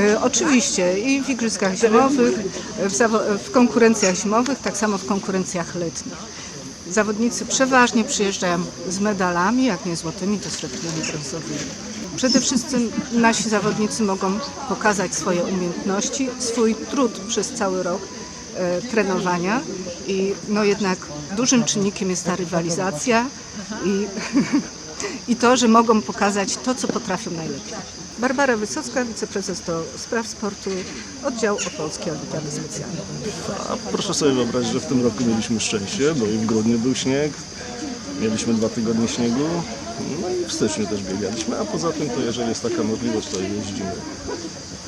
E, Oczywiście i w igrzyskach zimowych, w, konkurencjach zimowych, tak samo w konkurencjach letnich. Zawodnicy przeważnie przyjeżdżają z medalami, jak nie złotymi, to srebrnymi, brązowymi. Przede wszystkim nasi zawodnicy mogą pokazać swoje umiejętności, swój trud przez cały rok e, trenowania i no jednak dużym czynnikiem jest ta rywalizacja i, i to, że mogą pokazać to, co potrafią najlepiej. Barbara Wysocka, wiceprezes do spraw sportu, oddział Opolskiej Olimpiady Specjalnej. A proszę sobie wyobrazić, że w tym roku mieliśmy szczęście, bo i w grudniu był śnieg, mieliśmy dwa tygodnie śniegu, no i w styczniu też biegaliśmy, a poza tym to jeżeli jest taka możliwość, to jeździmy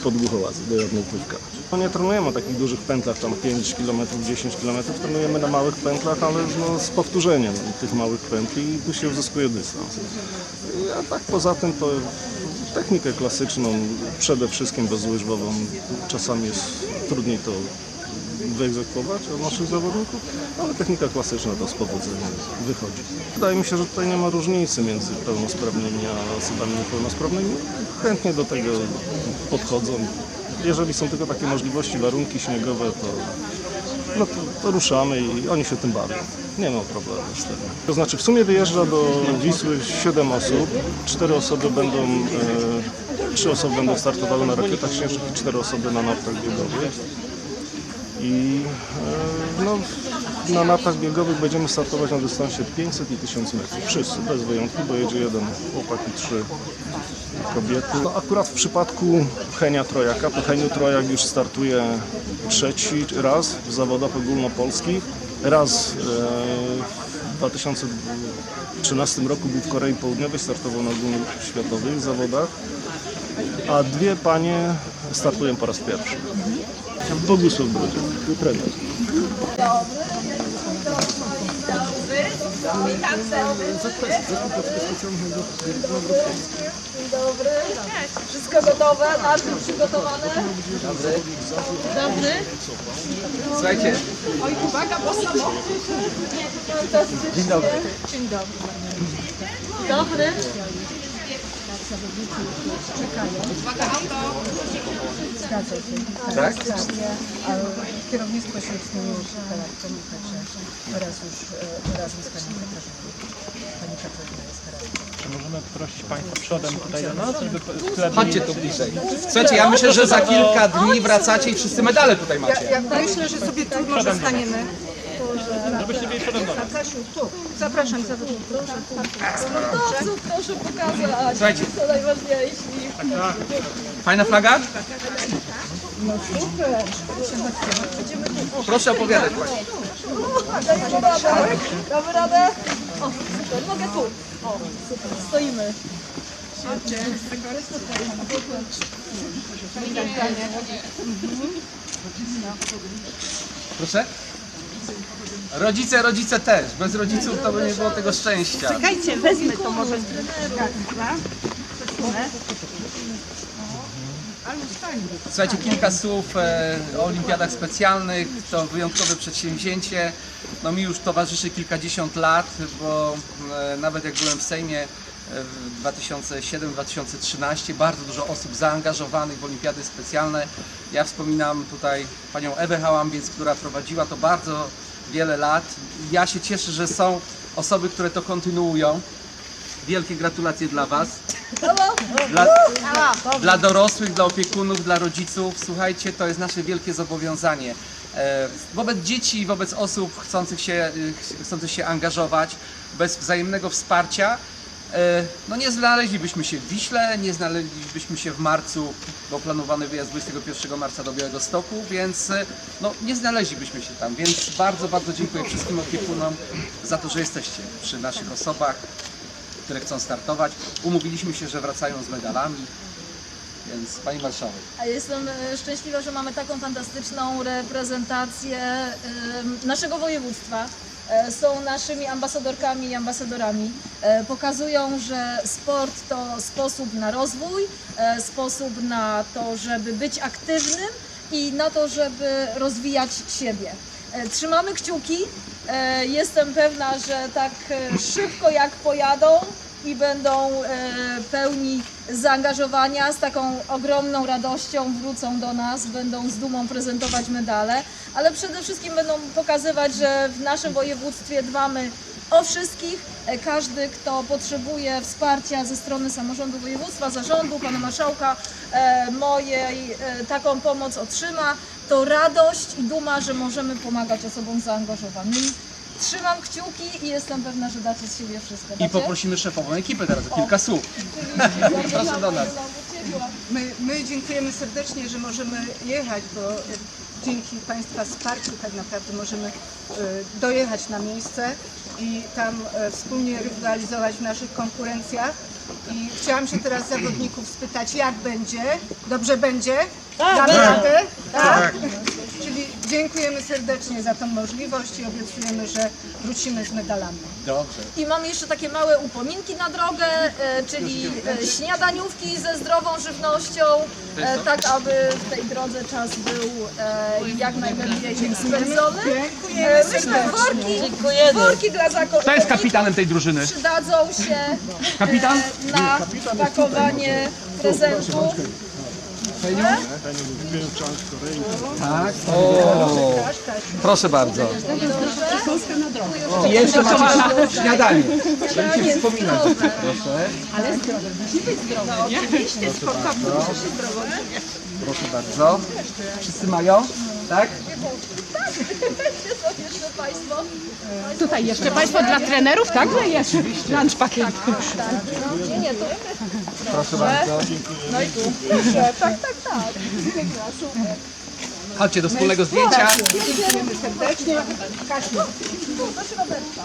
pod Głuchołazy do Jarnołtówka. No nie trenujemy takich dużych pętlach, tam 5 km, 10 km, trenujemy na małych pętlach, ale no, z powtórzeniem tych małych pętli i tu się uzyskuje dystans. A tak poza tym to technikę klasyczną, przede wszystkim bezłyżbową, czasami jest trudniej to wyegzekwować od naszych zawodników, ale technika klasyczna to z powodzeniem wychodzi. Wydaje mi się, że tutaj nie ma różnicy między pełnosprawnymi a osobami niepełnosprawnymi. Chętnie do tego podchodzą. Jeżeli są tylko takie możliwości, warunki śniegowe, to, no to, to ruszamy i oni się tym bawią. Nie ma problemu z tym. To znaczy w sumie wyjeżdża do Wisły 7 osób, 4 osoby będą, e, 3 osoby będą startowały na rakietach śnieżnych i 4 osoby na nartach biegowych. I e, no, na nartach biegowych będziemy startować na dystansie 500 i 1000 metrów. Wszyscy, bez wyjątku, bo jedzie jeden chłopak i trzy kobiety. No, akurat w przypadku Henia Trojaka, to Heniu Trojak już startuje trzeci raz w zawodach ogólnopolskich. Raz e, w 2013 roku był w Korei Południowej, startował na ogólnoświatowych zawodach, a dwie panie startują po raz pierwszy. Bogusław Brodziak, trener. Dobry. Wszystko gotowe, narty przygotowane. Dobry. Słuchajcie, Oj, uwaga, bo samo. dzień dobry. Dzień dobry. Dobry. Tak? Ale kierownictwo się z nimi już charakterem, także e, razem z panią Katarzyną. Pani Katarzyna jest teraz. Czy możemy prosić Państwa przodem tutaj do nas, żeby sklep Chodźcie tu bliżej. Słuchajcie, ja myślę, że za kilka dni wracacie i wszyscy medale tutaj macie. Ja myślę, że sobie tu może staniemy. żebyście byli przodem do nas. Kasiu, tu. Zapraszam zawodników. Sportowców proszę pokazać. Słuchajcie. To najważniejsi. Fajna flaga? Proszę opowiadać. Dajemy radę. Damy radę. O, super. Mogę tu. O, super. Stoimy. Proszę? Rodzice, rodzice też. Bez rodziców to by nie było tego szczęścia. Czekajcie, wezmę to może. Słuchajcie, kilka słów e, o olimpiadach specjalnych. To wyjątkowe przedsięwzięcie. No mi już towarzyszy kilkadziesiąt lat, bo e, nawet jak byłem w Sejmie e, w 2007-2013, bardzo dużo osób zaangażowanych w olimpiady specjalne. Ja wspominam tutaj panią Ewę Hałambiec, która prowadziła to bardzo wiele lat. Ja się cieszę, że są osoby, które to kontynuują. Wielkie gratulacje dla Was. Dla, dla dorosłych, dla opiekunów, dla rodziców. Słuchajcie, to jest nasze wielkie zobowiązanie. E, Wobec dzieci wobec osób chcących się, y, chcących się angażować, bez wzajemnego wsparcia, e, no nie znaleźlibyśmy się w Wiśle, nie znaleźlibyśmy się w marcu, bo planowany wyjazd 21 marca do Białego Stoku, więc e, no, nie znaleźlibyśmy się tam. Więc bardzo, bardzo dziękuję wszystkim opiekunom za to, że jesteście przy naszych osobach, które chcą startować. Umówiliśmy się, że wracają z medalami, więc Pani Marszałek. A jestem e, szczęśliwa, że mamy taką fantastyczną reprezentację naszego województwa. E, Są naszymi ambasadorkami i ambasadorami. E, Pokazują, że sport to sposób na rozwój, sposób na to, żeby być aktywnym i na to, żeby rozwijać siebie. Trzymamy kciuki. Jestem pewna, że tak szybko jak pojadą i będą e, pełni zaangażowania, z taką ogromną radością wrócą do nas, będą z dumą prezentować medale, ale przede wszystkim będą pokazywać, że w naszym województwie dbamy o wszystkich. E, Każdy, kto potrzebuje wsparcia ze strony samorządu województwa, zarządu, pana marszałka, e, mojej, taką pomoc otrzyma. To radość i duma, że możemy pomagać osobom zaangażowanym. Trzymam kciuki i jestem pewna, że dacie z siebie wszystko. I Dacie? poprosimy szefową ekipę teraz o kilka słów. Proszę do nas. My, my dziękujemy serdecznie, że możemy jechać, bo dzięki Państwa wsparciu tak naprawdę możemy e, dojechać na miejsce i tam e, wspólnie rywalizować w naszych konkurencjach. I chciałam się teraz zawodników spytać, jak będzie? Dobrze będzie? Tak, radę? Tak. Dziękujemy serdecznie za tą możliwość i obiecujemy, że wrócimy z medalami. Dobrze. I mam jeszcze takie małe upominki na drogę, e, czyli e, śniadaniówki ze zdrową żywnością, e, tak aby w tej drodze czas był e, jak najlepiej spędzony. E, Myślę, worki, worki dla Kto jest kapitanem tej drużyny? przydadzą się Kapitan? e, na pakowanie prezentu. Tak. O, proszę bardzo. Jeszcze macie śniadanie. Będziecie wspominać. Proszę. Proszę bardzo. Wszyscy mają? Tak? Są jeszcze Państwo. Tutaj jeszcze Państwo dla trenerów, tak? No jest. Lunch pakiet. Nie, nie, to Proszę bardzo. no i tu. Proszę, tak, tak, tak. Super. Chodźcie do wspólnego zdjęcia. Dziękujemy serdecznie. Kasiu. Tu, do środeczka.